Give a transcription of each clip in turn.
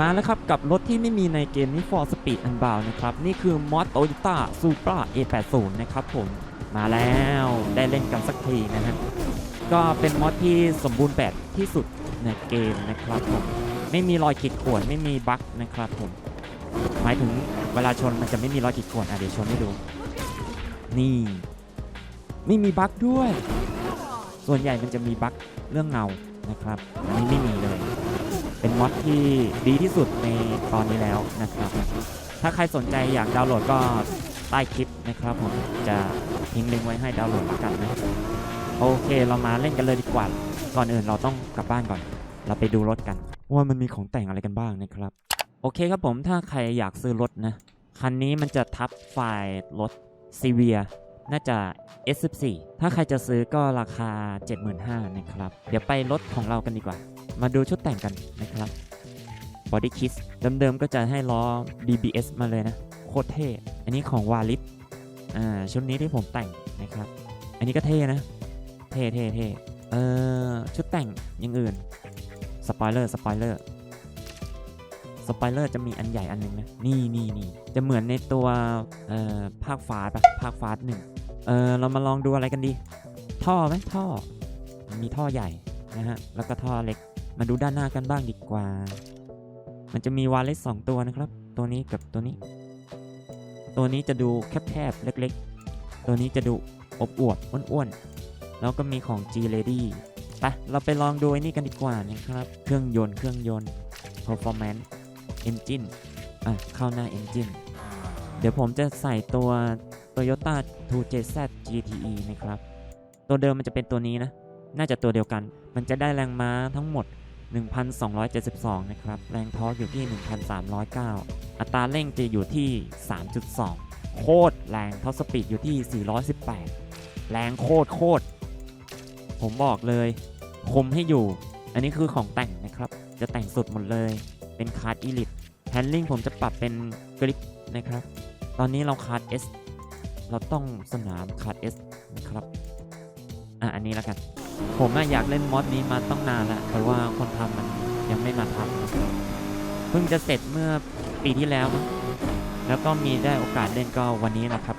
มาแล้วครับกับรถที่ไม่มีในเกมนี้ For Speed Unbound นะครับ นี่คือมอสโตโยต้าซูปรา A80 นะครับผมมาแล้วได้เล่นกันสักทีนะฮะก็เป็นมอสที่สมบูรณ์แบบที่สุดในเกมนะครับผมไม่มีรอยขีดข่วนไม่มีบั๊กนะครับผมหมายถึงเวลาชนมันจะไม่มีรอยขีดข่วนอะเดี๋ยวชนให้ดู นี่ ไม่มีบั๊กด้วย ส่วนใหญ่มันจะมีบั๊กเรื่องเงานะครับอันนี้ไม่มีเลย มอดที่ดีที่สุดในตอนนี้แล้วนะครับ ถ้าใครสนใจอยากดาวน์โหลดก็ใต้คลิปนะครับผมจะทิ้งลิงก์ไว้ให้ดาวน์โหลดแล้วกันนะโอเคเรามาเล่นกันเลยดีกว่า ก่อนอื่นเราต้องกลับบ้านก่อน เราไปดูรถกัน ว่ามันมีของแต่งอะไรกันบ้างนะครับ โอเคครับผมถ้าใครอยากซื้อรถนะ คันนี้มันจะทับไฟล์รถซีเวีย น่าจะ S14 ถ้าใครจะซื้อก็ราคา 75,000นะครับ เดี๋ยวไปรถของเรากันดีกว่า มาดูชุดแต่งกันนะครับ Body Kit เดิมๆก็จะให้ล้อ BBS มาเลยนะ โคตรเท่ อันนี้ของวาลิสอ่าชุดนี้ที่ผมแต่งนะครับ อันนี้ก็เท่นะ เท่เท่เท่เอ่อชุดแต่งอย่างอื่น สปอยเลอร์ สปอยเลอร์สปอยเลอร์จะมีอันใหญ่อันหนึงนะ นี่นี่นี่จะเหมือนในตัวเอ่อภาคฟาสปะภาคฟาสหนึ่ง เออเรามาลองดูอะไรกันดี ท่อไหมท่อ มีท่อใหญ่นะฮะ แล้วก็ท่อเล็ก มาดูด้านหน้ากันบ้างดีกว่า มันจะมีวาเลสสองตัวนะครับ ตัวนี้กับตัวนี้ ตัวนี้จะดูแคบๆเล็กๆ ตัวนี้จะดูอบอวบอ้วนๆ แล้วก็มีของ G Lady ไปเราไปลองดูไอ้นี่กันดีกว่านะครับ เครื่องยนต์ เครื่องยนต์ performance engine อะ เข้าหน้า engine เดี๋ยวผมจะใส่ตัว Toyota 2JZ GTE นะครับ ตัวเดิมมันจะเป็นตัวนี้นะ น่าจะตัวเดียวกัน มันจะได้แรงม้าทั้งหมด 1,272 นะครับ แรงทอร์กอยู่ที่ 1,309 อัตราเร่งจะอยู่ที่ 3.2 โคตรแรงท็อปสปีดอยู่ที่ 418 แรงโคตรโคตร ผมบอกเลย คมให้อยู่ อันนี้คือของแต่งนะครับ จะแต่งสุดหมดเลย เป็นคาร์ดอีลิทแฮนดิ้งผมจะปรับเป็นกริปนะครับ ตอนนี้เราคาร์ด S เราต้องสนามคาด S นะครับ อะ อันนี้แล้วกัน ผมอยากเล่นมอดนี้มาต้องนานแล้วแต่ว่าคนทำมันยังไม่มาทำเพิ่งจะเสร็จเมื่อปีที่แล้วมั้งแล้วก็มีได้โอกาสเล่นก็วันนี้แหละครับ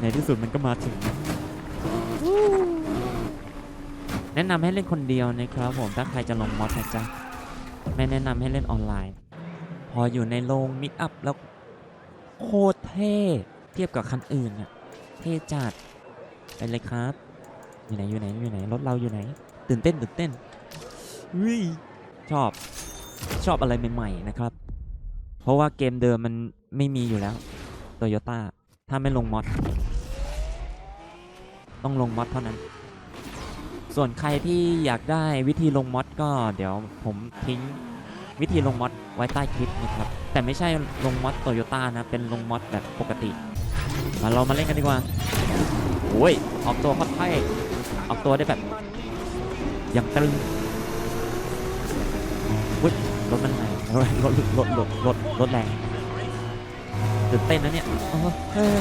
ในที่สุดมันก็มาถึงนะแนะนำให้เล่นคนเดียวนะครับผมถ้าใครจะลงมอดนะจ๊ะไม่แนะนำให้เล่นออนไลน์ พออยู่ในโรงมิดอัพแล้วโคตรเท่ เทียบกับคันอื่นอะเท่จัดไปเลยครับ อยู่ไหน อยู่ไหน อยู่ไหน รถเราอยู่ไหน ตื่นเต้น ตื่นเต้นวิชอบ ชอบอะไรใหม่ๆนะครับ เพราะว่าเกมเดิมมันไม่มีอยู่แล้ว โตโยต้า ถ้าไม่ลงมอด ต้องลงมอดเท่านั้น ส่วนใครที่อยากได้วิธีลงมอดก็เดี๋ยวผมทิ้งวิธีลงมอดไว้ใต้คลิปนะครับ แต่ไม่ใช่ลงมอดโตโยต้านะ เป็นลงมอดแบบปกติ มาเรามาเล่นกันดีกว่าโอ้ยออกตัวค่อนข้างออกตัวได้แบบอย่างตรึงวุ้ยรถมันแรงรถรถรถรถรถรถแรงตื่นเต้นนะเนี่ยโอ้โหเฮ้ย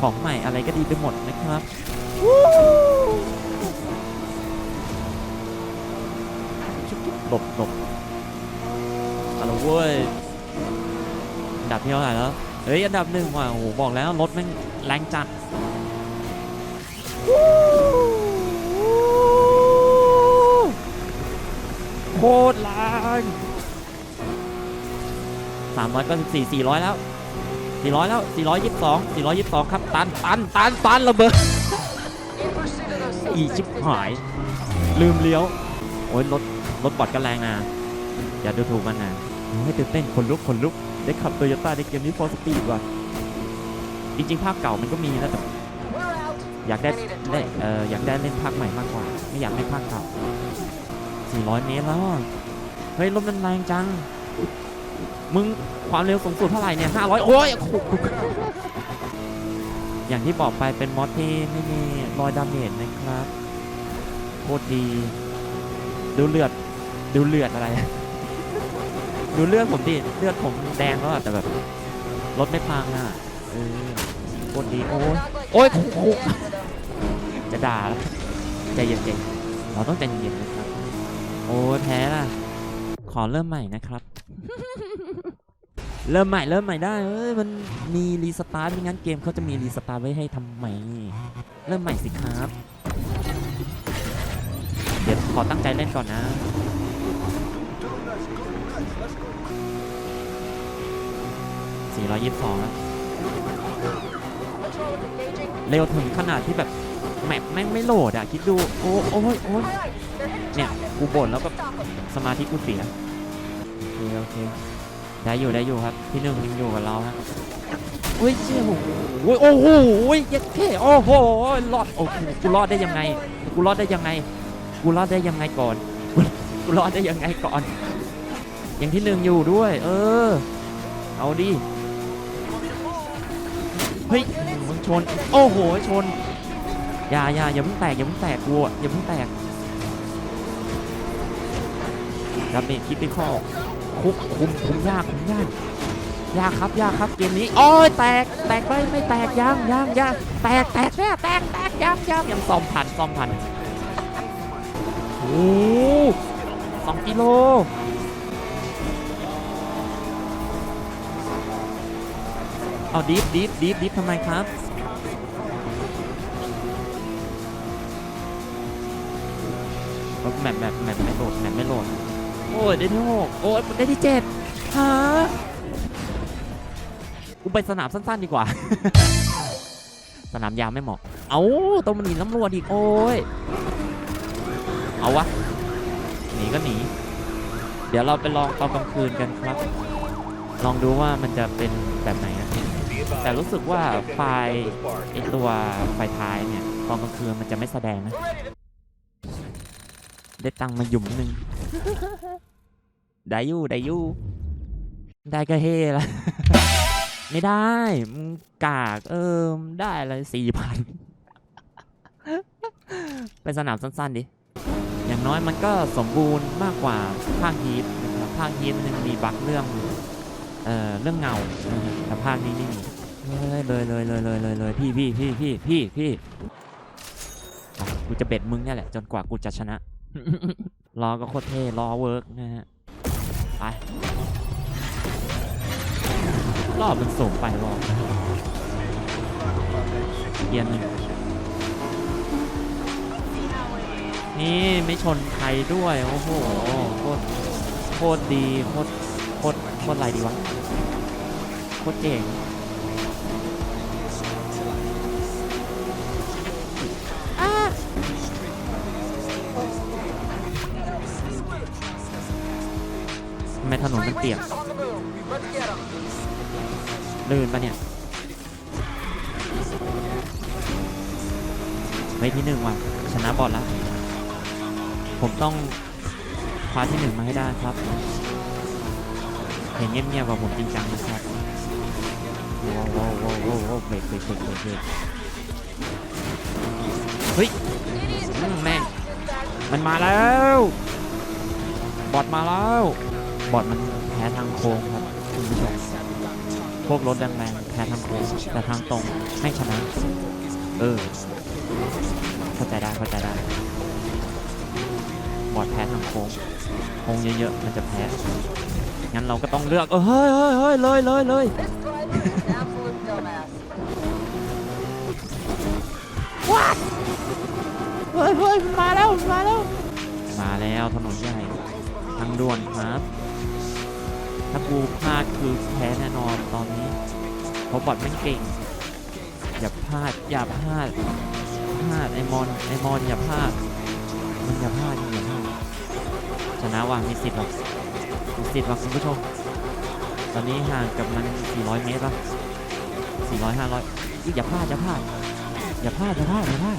ของใหม่อะไรก็ดีไปหมดนะครับหลบหลบอาละเว้ย ดับที่เท่าไหร่แล้ว เฮ้ย อันดับหนึ่งว่ะ โอ้โห บอกแล้วรถแม่งแรงจัดโคตรแรงสามร้อยเก้าสิบสี่สี่ร้อยแล้วสี่ร้อยแล้วสี่ร้อยยี่สิบสองสี่ร้อยยี่สิบสองครับ ตัน ตัน ตัน ตันระเบิด อีชิบหาย ลืมเลี้ยว โอ้ยรถรถบอดก็แรงนะ อย่าดูถูกมันนะให้ตื่นเต้นคนลุกคนลุก ได้ขับโตโยต้าในเกมนี้ฟอร์สปีดว่ะ จริงๆ ภาคเก่ามันก็มีนะแต่อยากได้ได้เอออยากได้เล่นภาคใหม่มากกว่า ไม่อยากเล่นภาคเก่า 400 เมตรแล้วเฮ้ยรถมันแรงจัง มึงความเร็วสูงสุดเท่าไหร่เนี่ย 500 โอ้ยอย่างที่บอกไปเป็นมอดที่ไม่มีรอยดาเมจนะครับโคตรดี ดูเลือด ดูเลือดอะไร ดูเลือดผมดิเลือดผมแดงแล้วอะแต่แบบรถไม่พังอะเออโคตรดีโอ้ยโอ้ยจะด่าแล้วใจเย็นๆเราต้องใจเย็นๆนะครับ โอ้แพ้ล่ะ ขอเริ่มใหม่นะครับ เริ่มใหม่เริ่มใหม่ได้เอ้ยมันมีรีสตาร์ทไม่งั้นเกมเขาจะมีรีสตาร์ทไว้ให้ทำไมเริ่มใหม่สิครับ เดี๋ยวขอตั้งใจเล่นก่อนนะ 422แล้วเร็วถึงขนาดที่แบบแมปแม่งไม่โหลดอะ คิดดูโอ้โอ้ยโอ้ยเนี่ย กูบ่นแล้วก็สมาธิกูเสียโอเคโอเคได้อยู่ได้อยู่ครับพี่หนึ่งยังอยู่กับเราฮะอุ้ยเชี่ยโอ้โหโอ้โหเยัดแค่โอ้โหรอดโอ้โหกูรอดได้ยังไง กูรอดได้ยังไง กูรอดได้ยังไงก่อนกูรอดได้ยังไงก่อน อย่างที่หนึ่งอยู่ด้วย เออ เอาดิเฮ้ยมึงชน โอ้โหชนอย่าอย่าอย่าเพิ่งแตกอย่าเพิ่งแตกกูอะอย่าเพิ่งแตกดับเบิลคิดไปข้อคุกคุมคุมยากคุมยากยากครับยากครับเกมนี้โอ้ยแตกแตกไปไม่แตกยังยังยังแตกแตกแน่แตกแตกยังยังยังซ่อมพันซ่อมพันโอ้สองกิโล เอาดีฟดีฟดีฟดีฟทำไมครับแมปแมปแมปไม่โหลดแมปไม่โหลดโอ้ยได้ที่หกโอ้ยได้ที่เจ็ดฮะกูไปสนามสั้นๆดีกว่า สนามยาวไม่เหมาะ เอาต้องมันหนีตำรวจอีก โอ้ย เอาวะ หนีก็หนี เดี๋ยวเราไปลองตอนกลางคืนกันครับ ลองดูว่ามันจะเป็นแบบไหนนะ แต่รู้สึกว่าไฟไอตัวไฟท้ายเนี่ยตอนกลางคืนมันจะไม่แสดงนะ ได้ตังมาหยุ่มหนึ่งได้ยู่ได้ยู่ได้ก็เฮละไม่ได้มึงกากเออมได้อะไรสี่พันไปสนามสั้นๆดิ อย่างน้อยมันก็สมบูรณ์มากกว่าภาคฮีทนะครับภาคฮีทมันยังมีบั๊กเรื่องเอ่อเรื่องเงาแต่ภาคนี้ไม่มี เฮ้ยเลยเลยเลยเลยเลยเลยพี่พี่พี่พี่พี่พี่กูจะเบ็ดมึงเนี่ยแหละ จนกว่ากูจะชนะ รอก็โคตรเท่รอเวิร์กนะฮะ ไป รอบมันสูงไปรอบเกียร์หนึ่งนี่ไม่ชนใครด้วย โอ้โหโคตรโคตรดีโคตรโคตรโคตรอะไรดีวะ โคตรเจ๋ง นนมันเปียกลื่นปะเนี่ยเฮ้ยที่หนึ่งว่ะชนะบอลล้วผมต้องคว้าที่หนึ่งมาให้ได้ครับ เห็นเงียบๆกว่าผมจริงจังนะครับว้าวว้าวว้าวว้าวว้เบรกเบรกเบรกเบรกเฮ้ยแม่งมันมาแล้ว บอดมาแล้ว บอดมันแพ้ทางโค้งครับคุณผู้ชมพวกรถแรงๆแพ้ทางโค้งแต่ทางตรงไม่ชนะ เออ เข้าใจได้เข้าใจได้ บอดแพ้ทางโค้งโค้งเยอะๆมันจะแพ้งั้นเราก็ต้องเลือกเออเฮ้ยเฮ้ยเฮ้ยเลยเลยเลยเฮ้ยเฮ้ยมาแล้วมาแล้ว มาแล้วถนนใหญ่ทางด่วนครับ ถ้ากูพลาดคือแพ้แน่นอนตอนนี้ เพราะบอดไม่งเก่ง อย่าพลาด อย่าพลาด พลาดไอมอน ไอมอนอย่าพลาด มันอย่าพลาดอย่าพลาด ชนะว่ะมีสิทธิ์หรอกมีสิทธิ์หรอกคุณผู้ชม ตอนนี้ห่างกับมัน 400 เมตรป่ะ400 500อยอย่าพลาด อย่าพลาด อย่าพลาด อย่าพลาด อย่าพลาด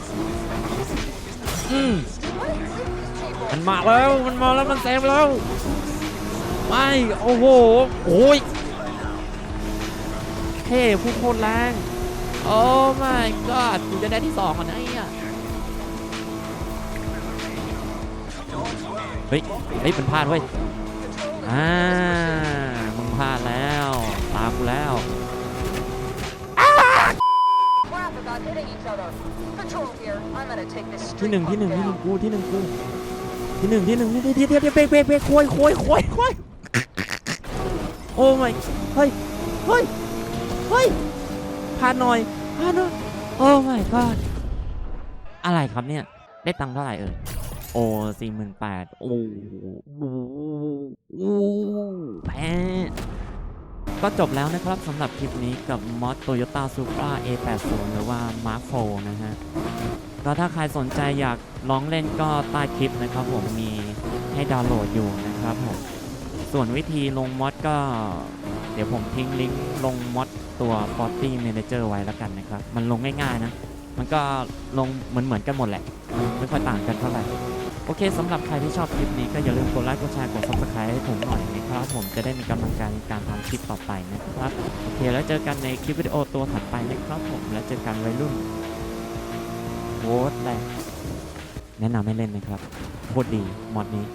อืมมันมาแล้ว มันมาแล้ว มันแซงแล้ว ไม่ โอ้โห โอ้ยเท่พุ่งโคตรแรงโอ้ my god กูจะได้ที่สองอะนะไอ้เนี่ยเฮ้ย เฮ้ย มันพลาดเว้ย อ่า มึงพลาดแล้ว ตามกูแล้วที่หนึ่งที่หนึ่งที่หนึ่งกูที่หนึ่งกูที่ที่หนึ่งที่หนึ่งเดี๋ยวเดี๋ยวเดี๋ยวเบรกเบรกเบรกโคุยโคุยโคุยโคุย โอ้ไม่เฮ้ยเฮ้ยเฮ้ยพาหน่อยพาหน่อยโอ้ my god อะไรครับเนี่ย ได้ตังค์เท่าไหร่เอ่ยโอ้สี่หมื่นแปดโอ้โหโอ้แพ้ก็จบแล้วนะครับสำหรับคลิปนี้กับมอส Toyota Supra A80 หรือว่า Mark IV นะฮะ ก็ถ้าใครสนใจอยากลองเล่นก็ใต้คลิปนะครับผมมีให้ดาวน์โหลดอยู่นะครับผม ส่วนวิธีลงมอดก็ เดี๋ยวผมทิ้งลิงก์ลงมอดตัว Forty Manager ไว้แล้วกันนะครับ มันลงง่ายๆนะ มันก็ลงเหมือนเหมือนๆกันหมดแหละ ไม่ค่อยต่างกันเท่าไหร่ โอเคสำหรับใครที่ชอบคลิปนี้ก็อย่าลืมกดไลค์กดแชร์กด subscribe ให้ผมหน่อยนะครับ ผมจะได้มีกำลังใจในการทำคลิปต่อไปนะครับ โอเคแล้วเจอกันในคลิปวิดีโอตัวถัดไปนะครับผม แล้วเจอกันวัยรุ่นโวตแรงแนะนำให้เล่นนะครับโคตรดีมอดนี้